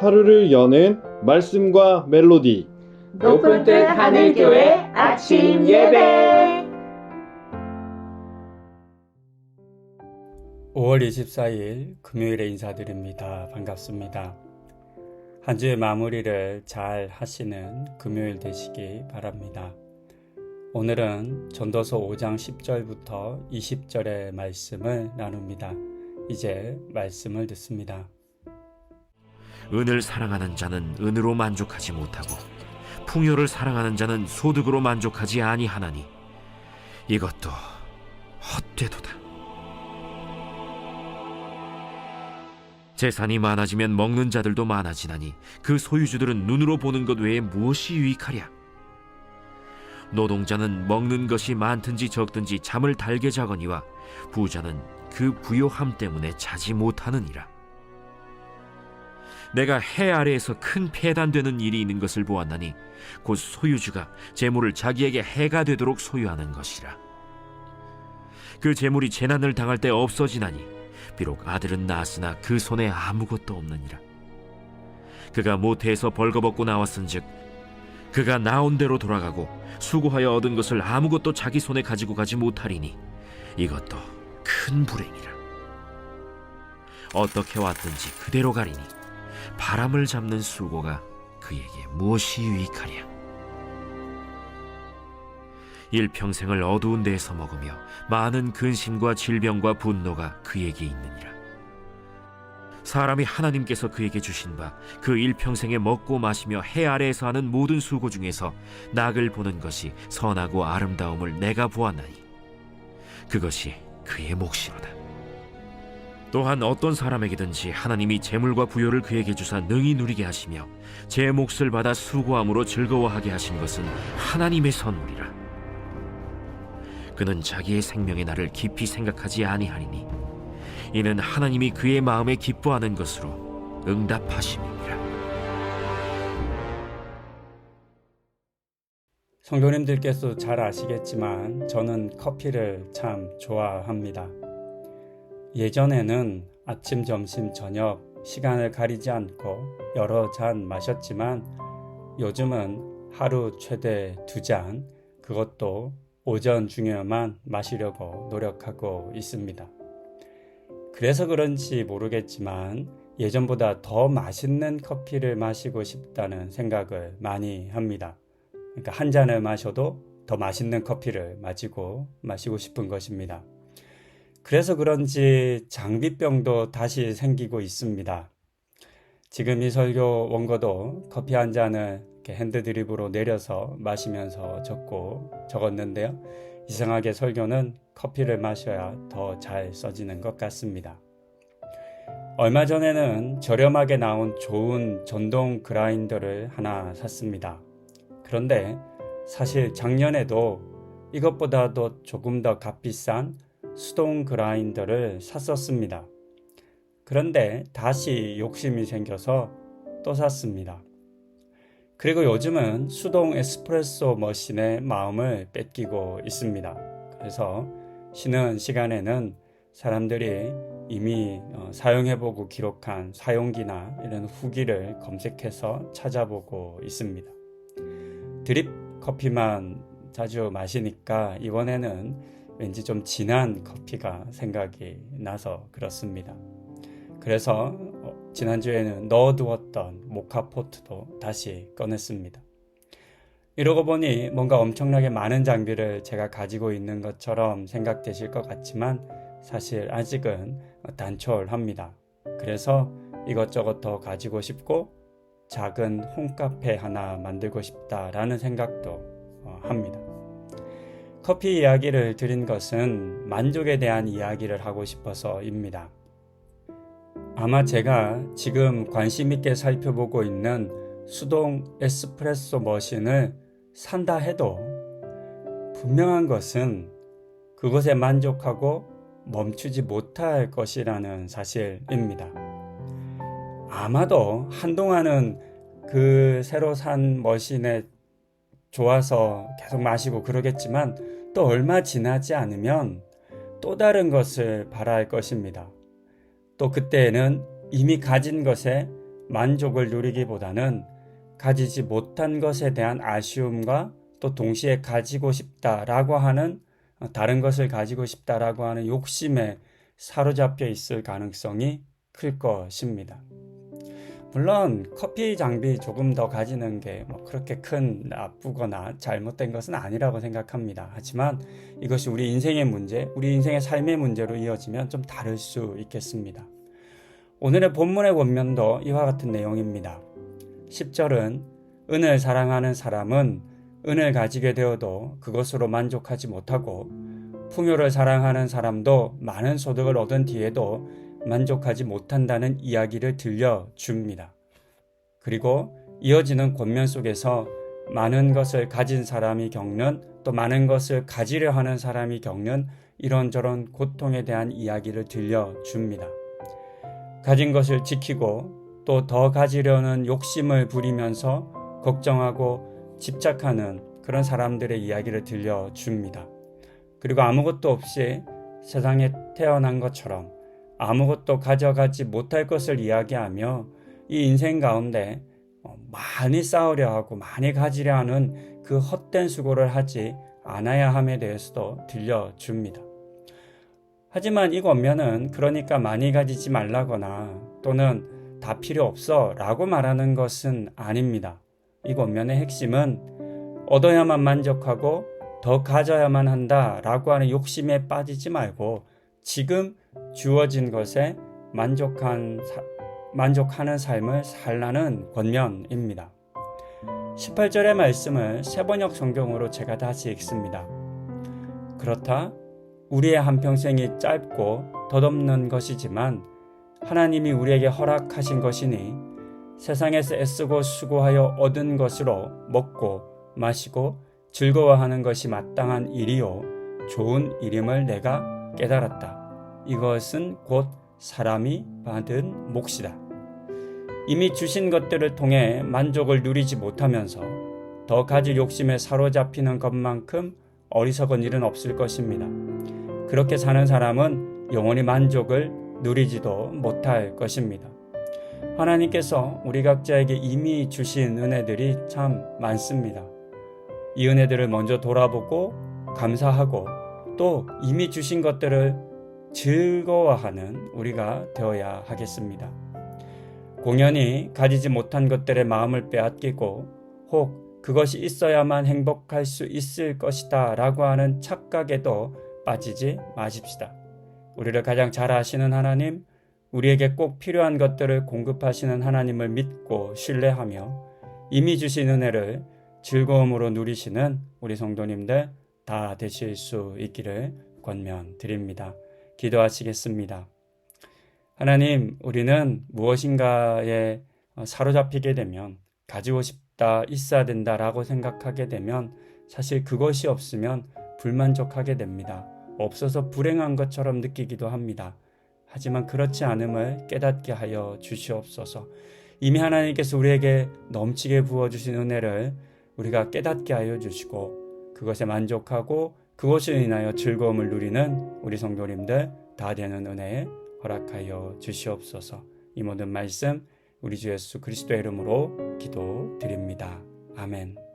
하루를 여는 말씀과 멜로디 높은 뜻 하늘교회 아침 예배 5월 24일 금요일에 인사드립니다. 반갑습니다. 한 주의 마무리를 잘 하시는 금요일 되시기 바랍니다. 오늘은 전도서 5장 10절부터 20절의 말씀을 나눕니다. 이제 말씀을 듣습니다. 은을 사랑하는 자는 은으로 만족하지 못하고 풍요를 사랑하는 자는 소득으로 만족하지 아니하나니 이것도 헛되도다. 재산이 많아지면 먹는 자들도 많아지나니 그 소유주들은 눈으로 보는 것 외에 무엇이 유익하랴? 노동자는 먹는 것이 많든지 적든지 잠을 달게 자거니와 부자는 그 부요함 때문에 자지 못하느니라. 내가 해 아래에서 큰 폐단되는 일이 있는 것을 보았나니 곧 소유주가 재물을 자기에게 해가 되도록 소유하는 것이라. 그 재물이 재난을 당할 때 없어지나니 비록 아들은 낳았으나 그 손에 아무것도 없느니라. 그가 모태에서 벌거벗고 나왔은즉 그가 나온 대로 돌아가고 수고하여 얻은 것을 아무것도 자기 손에 가지고 가지 못하리니 이것도 큰 불행이라. 어떻게 왔든지 그대로 가리니 바람을 잡는 수고가 그에게 무엇이 유익하랴? 일평생을 어두운 데에서 먹으며 많은 근심과 질병과 분노가 그에게 있느니라. 사람이 하나님께서 그에게 주신 바 그 일평생에 먹고 마시며 해 아래에서 하는 모든 수고 중에서 낙을 보는 것이 선하고 아름다움을 내가 보았나니 그것이 그의 몫이로다. 또한 어떤 사람에게든지 하나님이 재물과 부요를 그에게 주사 능히 누리게 하시며 제 몫을 받아 수고함으로 즐거워하게 하신 것은 하나님의 선물이라. 그는 자기의 생명의 날을 깊이 생각하지 아니하리니 이는 하나님이 그의 마음에 기뻐하는 것으로 응답하심이니라. 성도님들께서 잘 아시겠지만 저는 커피를 참 좋아합니다. 예전에는 아침, 점심, 저녁 시간을 가리지 않고 여러 잔 마셨지만 요즘은 하루 최대 두 잔, 그것도 오전 중에만 마시려고 노력하고 있습니다. 그래서 그런지 모르겠지만 예전보다 더 맛있는 커피를 마시고 싶다는 생각을 많이 합니다. 그러니까 한 잔을 마셔도 더 맛있는 커피를 마시고 마시고 싶은 것입니다. 그래서 그런지 장비병도 다시 생기고 있습니다. 지금 이 설교 원고도 커피 한 잔을 핸드드립으로 내려서 마시면서 적고 적었는데요. 이상하게 설교는 커피를 마셔야 더 잘 써지는 것 같습니다. 얼마 전에는 저렴하게 나온 좋은 전동 그라인더를 하나 샀습니다. 그런데 사실 작년에도 이것보다도 조금 더 값비싼 수동 그라인더를 샀었습니다. 그런데 다시 욕심이 생겨서 또 샀습니다. 그리고 요즘은 수동 에스프레소 머신의 마음을 뺏기고 있습니다. 그래서 쉬는 시간에는 사람들이 이미 어, 사용해보고 기록한 사용기나 이런 후기를 검색해서 찾아보고 있습니다. 드립 커피만 자주 마시니까 이번에는 왠지 좀 진한 커피가 생각이 나서 그렇습니다. 그래서 어, 지난주에는 넣어두었던 모카포트도 다시 꺼냈습니다. 이러고 보니 뭔가 엄청나게 많은 장비를 제가 가지고 있는 것처럼 생각되실 것 같지만 사실 아직은 단촐합니다. 그래서 이것저것 더 가지고 싶고 작은 홈카페 하나 만들고 싶다라는 생각도 어, 합니다. 커피 이야기를 드린 것은 만족에 대한 이야기를 하고 싶어서입니다. 아마 제가 지금 관심 있게 살펴보고 있는 수동 에스프레소 머신을 산다 해도 분명한 것은 그것에 만족하고 멈추지 못할 것이라는 사실입니다. 아마도 한동안은 그 새로 산 머신에 좋아서 계속 마시고 그러겠지만 또 얼마 지나지 않으면 또 다른 것을 바랄 것입니다. 또 그때에는 이미 가진 것에 만족을 누리기보다는 가지지 못한 것에 대한 아쉬움과 또 동시에 가지고 싶다라고 하는 어, 다른 것을 가지고 싶다라고 하는 욕심에 사로잡혀 있을 가능성이 클 것입니다. 물론 커피 장비 조금 더 가지는 게 뭐 그렇게 큰 나쁘거나 잘못된 것은 아니라고 생각합니다. 하지만 이것이 우리 인생의 문제, 우리 인생의 삶의 문제로 이어지면 좀 다를 수 있겠습니다. 오늘의 본문의 원면도 이와 같은 내용입니다. 10절은 은을 사랑하는 사람은 은을 가지게 되어도 그것으로 만족하지 못하고 풍요를 사랑하는 사람도 많은 소득을 얻은 뒤에도 만족하지 못한다는 이야기를 들려줍니다. 그리고 이어지는 권면 속에서 많은 것을 가진 사람이 겪는 또 많은 것을 가지려 하는 사람이 겪는 이런저런 고통에 대한 이야기를 들려줍니다. 가진 것을 지키고 또 더 가지려는 욕심을 부리면서 걱정하고 집착하는 그런 사람들의 이야기를 들려줍니다. 그리고 아무것도 없이 세상에 태어난 것처럼 아무것도 가져가지 못할 것을 이야기하며 이 인생 가운데 어, 많이 싸우려 하고 많이 가지려 하는 그 헛된 수고를 하지 않아야 함에 대해서도 들려줍니다. 하지만 이 권면은 그러니까 많이 가지지 말라거나 또는 다 필요 없어 라고 말하는 것은 아닙니다. 이 권면의 핵심은 얻어야만 만족하고 더 가져야만 한다 라고 하는 욕심에 빠지지 말고 지금 주어진 것에 만족한, 사- 만족하는 삶을 살라는 권면입니다. 18절의 말씀을 세번역 성경으로 제가 다시 읽습니다. 그렇다. 우리의 한평생이 짧고 덧없는 것이지만 하나님이 우리에게 허락하신 것이니 세상에서 애쓰고 수고하여 얻은 것으로 먹고 마시고 즐거워하는 것이 마땅한 일이요 좋은 일임을 내가 깨달았다. 이것은 곧 사람이 받은 몫이다. 이미 주신 것들을 통해 만족을 누리지 못하면서 더 가질 욕심에 사로잡히는 것만큼 어리석은 일은 없을 것입니다. 그렇게 사는 사람은 영원히 만족을 누리지도 못할 것입니다. 하나님께서 우리 각자에게 이미 주신 은혜들이 참 많습니다. 이 은혜들을 먼저 돌아보고 감사하고 또 이미 주신 것들을 즐거워하는 우리가 되어야 하겠습니다. 공연히 가지지 못한 것들의 마음을 빼앗기고 혹 그것이 있어야만 행복할 수 있을 것이다 라고 하는 착각에도 빠지지 마십시다. 우리를 가장 잘 아시는 하나님, 우리에게 꼭 필요한 것들을 공급하시는 하나님을 믿고 신뢰하며 이미 주신 은혜를 즐거움으로 누리시는 우리 성도님들 다 되실 수 있기를 권면 드립니다. 기도하시겠습니다. 하나님, 우리는 무엇인가에 사로잡히게 되면 가지고 싶다, 있어야 된다라고 생각하게 되면 사실 그것이 없으면 불만족하게 됩니다. 없어서 불행한 것처럼 느끼기도 합니다. 하지만 그렇지 않음을 깨닫게 하여 주시옵소서. 이미 하나님께서 우리에게 넘치게 부어주신 은혜를 우리가 깨닫게 하여 주시고 그것에 만족하고 그것으로 인하여 즐거움을 누리는 우리 성도님들 다 되는 은혜에 허락하여 주시옵소서. 이 모든 말씀 우리 주 예수 그리스도의 이름으로 기도드립니다. 아멘.